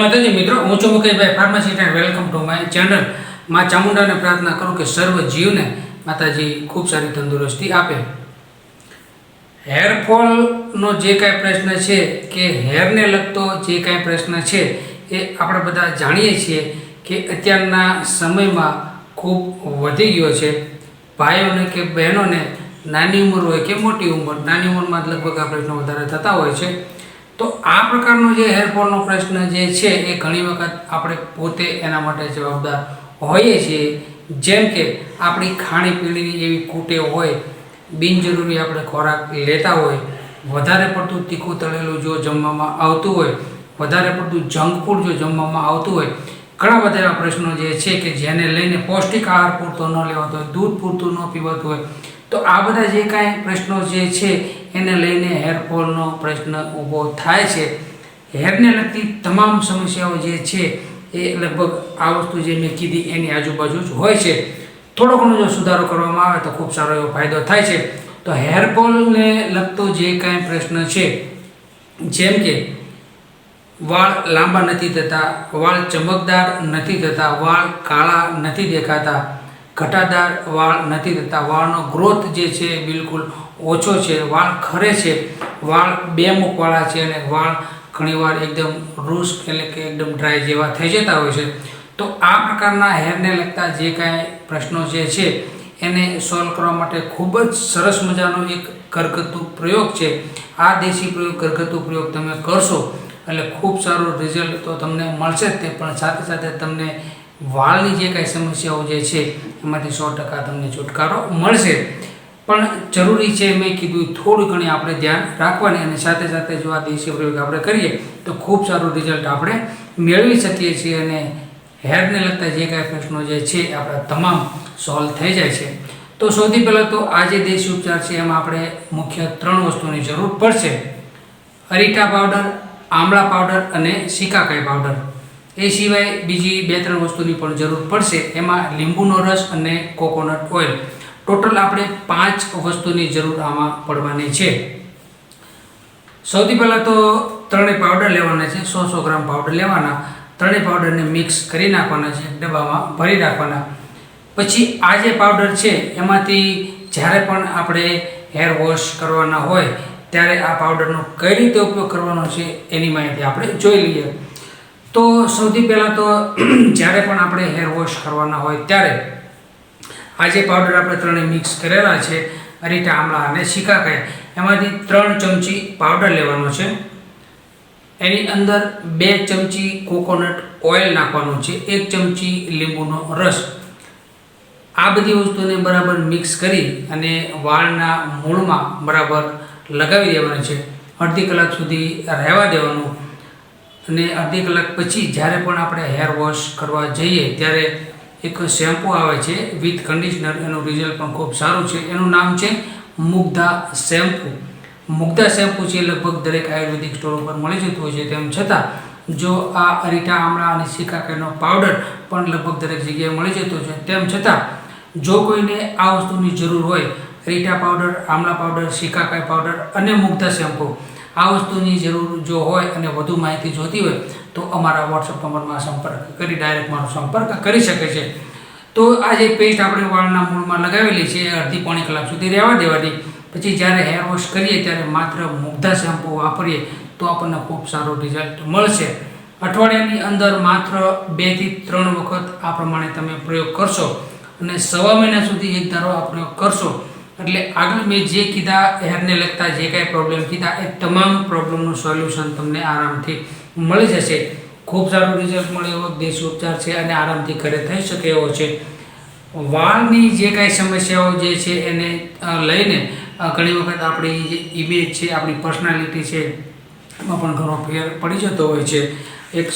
હું છું Mukeshbhai pharmacist and welcome to my ચેનલમાં ચામુંડાને પ્રાર્થના કરું કે સર્વ જીવને માતાજી ખૂબ સારી તંદુરસ્તી આપે. હેરફોલનો જે કાંઈ પ્રશ્ન છે કે હેરને લગતો જે કાંઈ પ્રશ્ન છે એ આપણે બધા જાણીએ છીએ કે અત્યારના સમયમાં ખૂબ વધી ગયો છે. ભાઈઓને કે બહેનોને નાની ઉંમર હોય કે મોટી ઉંમર, નાની ઉંમરમાં લગભગ આ પ્રશ્નો વધારે થતા હોય છે. તો આ પ્રકારનો જે હેરફોલનો પ્રશ્ન જે છે એ ઘણી વખત આપણે પોતે એના માટે જવાબદાર હોઈએ છીએ. જેમ કે આપણી ખાણીપીણીની એવી કુટેવ હોય, બિનજરૂરી આપણે ખોરાક લેતા હોય, વધારે પડતું તીખું તળેલું જો જમવામાં આવતું હોય, વધારે પડતું જંક ફૂડ જો જમવામાં આવતું હોય, ઘણા બધા એવા પ્રશ્નો જે છે કે જેને લઈને પૌષ્ટિક આહાર પૂરતો ન લેવાતો હોય, દૂધ પૂરતું ન પીવાતું હોય, તો આ બધા જે કાંઈ પ્રશ્નો જે છે એને લઈને હેરફોલનો પ્રશ્ન ઊભો થાય છે. હેરને લગતી તમામ સમસ્યાઓ જે છે, એ લગભગ આ વસ્તુ જે મેં કીધી એની આજુબાજુ જ હોય છે. થોડો ઘણો જો સુધારો કરવામાં આવે તો ખૂબ સારો એવો ફાયદો થાય છે. તો હેરફોલને લગતો જે કાંઈ પ્રશ્ન છે, જેમ કે વાળ લાંબા નથી થતા, વાળ ચમકદાર નથી થતા, વાળ કાળા નથી દેખાતા ઘટાદાર વાળ નથી થતા. વાળનો ગ્રોથ જે છે બિલકુલ ઓછો છે. વાળ ખરે છે. વાળ બે મુખવાળા છે અને વાળ ઘણીવાર એકદમ રૂસ એટલે કે એકદમ ડ્રાય જેવા થઈ જતા હોય છે. તો આ પ્રકારના હેરને લગતા જે કાંઈ પ્રશ્નો જે છે, એને સોલ્વ કરવા માટે ખૂબ જ સરસ મજાનો એક ઘરગથ્થુ પ્રયોગ છે. આ દેશી પ્રયોગ, ઘરગથ્થુ પ્રયોગ તમે કરશો એટલે ખૂબ સારું રિઝલ્ટ તો તમને મળશે જ તે. પણ સાથે સાથે તમને વાળની જે કાંઈ સમસ્યાઓ જે છે, એમાંથી સો ટકા તમને છુટકારો મળશે. પણ જરૂરી છે મેં કીધું થોડું ઘણી આપણે ધ્યાન રાખવાની અને સાથે સાથે જો આ દેશી પ્રયોગ આપણે કરીએ, તો ખૂબ સારું રિઝલ્ટ આપણે મેળવી શકીએ છીએ અને હેરને લગતા જે કાંઈ પ્રશ્નો જે છે આપણા તમામ સોલ્વ થઈ જાય છે. તો સૌથી પહેલાં તો આ જે દેશી ઉપચાર છે, એમાં આપણે મુખ્ય ત્રણ વસ્તુની જરૂર પડશે. અરીઠા પાવડર, આમળા પાવડર અને સિકાકાઈ પાવડર. એ સિવાય બીજી બે ત્રણ વસ્તુની પણ જરૂર પડશે. એમાં લીંબુનો રસ અને કોકોનટ ઓઇલ. ટોટલ આપણે પાંચ વસ્તુની જરૂર આમાં પડવાની છે. સૌથી પહેલાં તો ત્રણેય પાવડર લેવાના છે. સો સો ગ્રામ પાવડર લેવાના. ત્રણેય પાવડરને મિક્સ કરી નાખવાના છે. ડબ્બામાં ભરી રાખવાના પછી આ જે પાવડર છે, એમાંથી જ્યારે પણ આપણે હેર વોશ કરવાના હોય, ત્યારે આ પાવડરનો કઈ રીતે ઉપયોગ કરવાનો છે, એની માહિતી આપણે જોઈ લઈએ. તો સૌથી પહેલાં તો જ્યારે પણ આપણે હેર વોશ કરવાના હોય ત્યારે આ જે પાવડર આપણે ત્રણેય મિક્સ કરેલા છે, અરીટા, આમળા અને શિકાકાઈ. એમાંથી ત્રણ ચમચી પાવડર લેવાનો છે. એની અંદર બે ચમચી કોકોનટ ઓઇલ નાખવાનું છે, એક ચમચી લીંબુનો રસ. આ બધી વસ્તુને બરાબર મિક્સ કરી અને વાળના મૂળમાં બરાબર લગાવી દેવાનું છે. અડધી કલાક સુધી રહેવા દેવાનું. અને અડધી કલાક પછી જ્યારે પણ આપણે હેર વોશ કરવા જઈએ, ત્યારે એક શેમ્પૂ આવે છે વિથ કન્ડિશનર એનું રિઝલ્ટ પણ ખૂબ સારું છે. એનું નામ છે મુગ્ધા શેમ્પૂ મુગ્ધા શેમ્પૂ છે લગભગ દરેક આયુર્વેદિક સ્ટોર ઉપર મળી જતું હોય છે. તેમ છતાં, જો આ અરીઠા આમળા અને સિકાકેનો પાવડર પણ લગભગ દરેક જગ્યાએ મળી જતો છે. તેમ છતાં, જો કોઈને આ વસ્તુની જરૂર હોય અરીઠા પાવડર આમળા પાવડર સિકાકાઈ પાવડર અને મુગ્ધા શેમ્પૂ આ વસ્તુની જરૂર જો હોય અને વધુ માહિતી જોતી હોય, તો અમારા વોટ્સઅપ નંબરમાં સંપર્ક કરી ડાયરેક્ટ મારો સંપર્ક કરી શકે છે. તો આ જે પેસ્ટ આપણે વાળના મૂળમાં લગાવેલી છે, એ અડધી પોણી કલાક સુધી રહેવા દેવાની પછી જ્યારે હેર વોશ કરીએ, ત્યારે માત્ર મુગ્ધા શેમ્પૂ વાપરીએ, તો આપણને ખૂબ સારું રિઝલ્ટ મળશે. અઠવાડિયાની અંદર માત્ર બેથી ત્રણ વખત આ પ્રમાણે તમે પ્રયોગ કરશો અને સવા મહિના સુધી એક ધારો આ પ્રયોગ કરશો એટલે આગળ મેં જે કીધા હેરને લગતા જે કાંઈ પ્રોબ્લેમ કીધા, એ તમામ પ્રોબ્લેમનું સોલ્યુશન તમને આરામથી મળી જશે. ખૂબ સારું રિઝલ્ટ મળે એવો દેશ ઉપચાર છે અને આરામથી ઘરે થઈ શકે એવો છે. વાળની જે કાંઈ સમસ્યાઓ જે છે એને લઈને ઘણી વખત આપણી જે ઇમેજ છે, આપણી પર્સનાલિટી છે, એમાં પણ ઘણો ફેર પડી જતો હોય છે. એક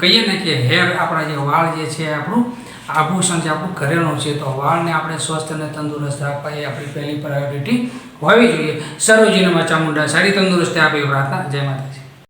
કહીએ ને કે હેર આપણા જે વાળ જે છે આપણું આભૂષણ જે આપણું ઘરેણું છે, તો વાળને આપણે સ્વસ્થ અને તંદુરસ્ત રાખવા એ આપણી પહેલી પ્રાયોરિટી હોવી જોઈએ. સરોજીને ચામુંડા સારી તંદુરસ્તી આપી પ્રાર્થના. જય માતાજી.